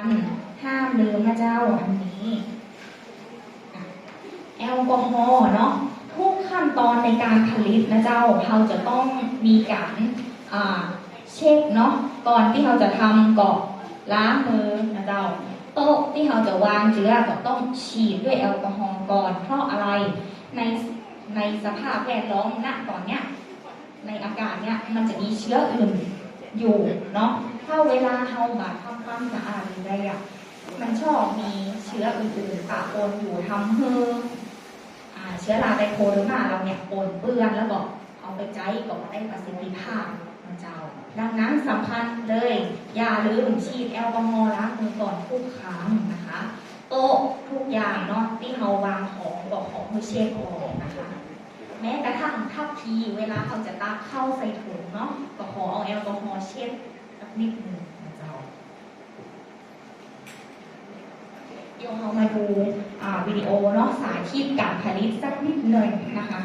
ันห้ามลืมนะเจ้าอันนี้แอลกอฮอล์เนาะทุกขั้นตอนในการผลิตนะเจ้าเราจะต้องมีการเช็คเนาะก่อนที่เราจะทำก็ล้างมือนะเจ้าโต๊ะที่เราจะวางเจือก็ต้องฉีดด้วยแอลกอฮอล์ก่อน เพราะอะไรในในสภาพแวดล้อมณตอนเนี้ยในอากาศเนี่ยมันจะมีเชื้ออื่น อยู่เนาะถ้าเวลาเราแบบทำความสะอาดหรืออะไรอะมันชอบมีเชื้ออื่นๆปะปนอยู่ทำให้อ่าเชื้อราไบโพหรือมาเราเนี่ยปนเปื้อนแล้วก็เอาไปใจก็บ่ได้ประสิทธิภาพนะเจ้า ดังนั้นสำคัญเลย อย่าลืมฉีดแอลกอฮอล์ล้างมือก่อนทุกครั้งนะคะ โต๊ะทุกอย่างเนาะที่เราวางของบอกของให้เช็คออก แม้กระทั่งทัพทีเวลาเขาจะตักเข้าใส่ถุงเนาะก็ขอเอาแอลกอฮอล์เช็ดสักนิดหนึ่งนะเจ้าเดี๋ยวเรามาดูวิดีโอเนาะสาธิตการผลิตสักนิดหนึ่งนะคะ